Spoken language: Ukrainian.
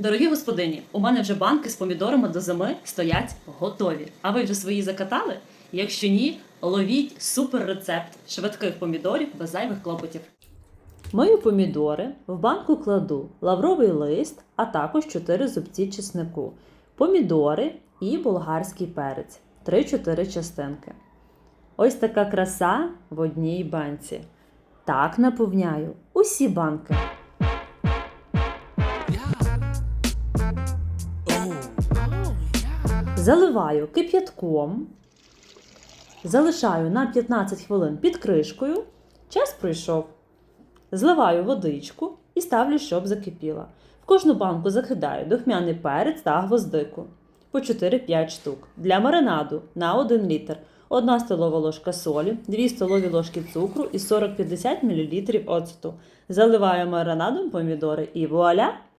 Дорогі господині, у мене вже банки з помідорами до зими стоять готові. А ви вже свої закатали? Якщо ні, ловіть супер рецепт швидких помідорів без зайвих клопотів. Мию помідори, в банку кладу лавровий лист, а також 4 зубці чеснику, помідори і болгарський перець 3-4 частинки. Ось така краса в одній банці. Так наповняю усі банки. Заливаю кип'ятком, залишаю на 15 хвилин під кришкою. Час пройшов. Зливаю водичку і ставлю, щоб закипіла. В кожну банку закидаю духмяний перець та гвоздику по 4-5 штук. Для маринаду на 1 літр 1 столова ложка солі, 2 столові ложки цукру і 40-50 мл оцту. Заливаю маринадом помідори і вуаля!